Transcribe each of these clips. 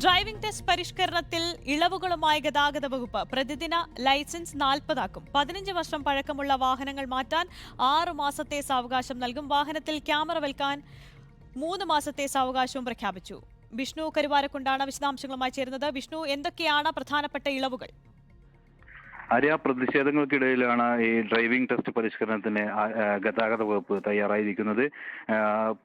Driving test പരിഷ്കരണത്തിൽ ഇളവുകളുമായി ഗതാഗത വകുപ്പ് പ്രതിദിന ലൈസൻസ് നാൽപ്പതാക്കും. പതിനഞ്ച് വർഷം പഴക്കമുള്ള വാഹനങ്ങൾ മാറ്റാൻ ആറു മാസത്തെ സാവകാശം നൽകും. വാഹനത്തിൽ ക്യാമറ വെൽക്കാൻ മൂന്ന് മാസത്തെ സാവകാശവും പ്രഖ്യാപിച്ചു. വിഷ്ണു കരുവാരക്കൊണ്ടാണ് വിശദാംശങ്ങളുമായി ചേരുന്നത്. വിഷ്ണു എന്തൊക്കെയാണ് പ്രധാനപ്പെട്ട ഇളവുകൾ? ആര്യ പ്രതിഷേധങ്ങൾക്കിടയിലാണ് ഈ ഡ്രൈവിംഗ് ടെസ്റ്റ് പരിഷ്കരണത്തിന് ഗതാഗത വകുപ്പ് തയ്യാറായിരിക്കുന്നത്.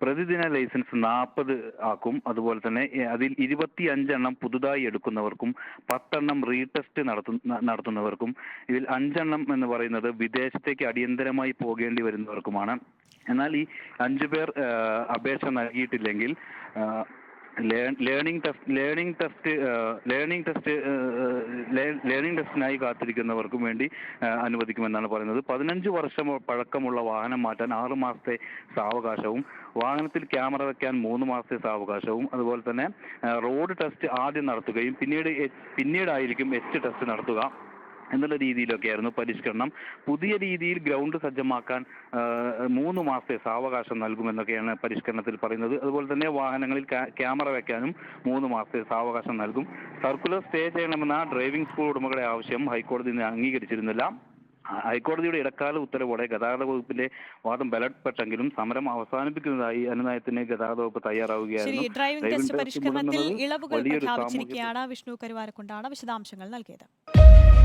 പ്രതിദിന ലൈസൻസ് നാൽപ്പത് ആക്കും. അതുപോലെ തന്നെ അതിൽ ഇരുപത്തി അഞ്ചെണ്ണം പുതുതായി എടുക്കുന്നവർക്കും പത്തെണ്ണം റീടെസ്റ്റ് നടത്തുന്ന നടത്തുന്നവർക്കും ഇതിൽ അഞ്ചെണ്ണം എന്ന് പറയുന്നത് വിദേശത്തേക്ക് അടിയന്തരമായി പോകേണ്ടി വരുന്നവർക്കുമാണ്. എന്നാൽ ഈ അഞ്ചു പേർ അപേക്ഷ നൽകിയിട്ടില്ലെങ്കിൽ learning test learning test learning test learning ടെസ്റ്റിനായി കാത്തിരിക്കുന്നവർക്കും വേണ്ടി ആ, അനുവദിക്കുമെന്നാണ് പറയുന്നത്. പതിനഞ്ച് വർഷം പഴക്കമുള്ള വാഹനം മാറ്റാൻ ആറ് മാസത്തെ സാവകാശവും വാഹനത്തിൽ ക്യാമറ വെക്കാൻ മൂന്ന് മാസത്തെ സാവകാശവും അതുപോലെ തന്നെ റോഡ് ടെസ്റ്റ് ആദ്യം നടത്തുകയും പിന്നീട് പിന്നീടായിരിക്കും എച്ച് ടെസ്റ്റ് നടത്തുക. എന്നുള്ള രീതിയിലൊക്കെയായിരുന്നു പരിഷ്കരണം. പുതിയ രീതിയിൽ ഗ്രൗണ്ട് സജ്ജമാക്കാൻ മൂന്ന് മാസത്തെ സാവകാശം നൽകുമെന്നൊക്കെയാണ് പരിഷ്കരണത്തിൽ പറയുന്നത്. അതുപോലെ തന്നെ വാഹനങ്ങളിൽ ക്യാമറ വെക്കാനും മൂന്ന് മാസത്തെ സാവകാശം നൽകും. സർക്കുലർ സ്റ്റേ ചെയ്യണമെന്ന ഡ്രൈവിംഗ് സ്കൂൾ ഉടമകളുടെ ആവശ്യം ഹൈക്കോടതി അംഗീകരിച്ചിരുന്നില്ല. ഹൈക്കോടതിയുടെ ഇടക്കാല ഉത്തരവോടെ ഗതാഗത വകുപ്പിന്റെ വാദം ബലപ്പെട്ടെങ്കിലും സമരം അവസാനിപ്പിക്കുന്നതായി അനുനയത്തിന് ഗതാഗത വകുപ്പ് തയ്യാറാവുകയായിരുന്നു. ഡ്രൈവിംഗ് ടെസ്റ്റ് പരിഷ്കരണത്തിൽ ഇളവുകൾ പ്രഖ്യാപിച്ചിരിക്കുകയാണ് വിഷ്ണു കരുവാരക്കൊണ്ടാണ് വിശദാംശങ്ങൾ നൽകിയത്.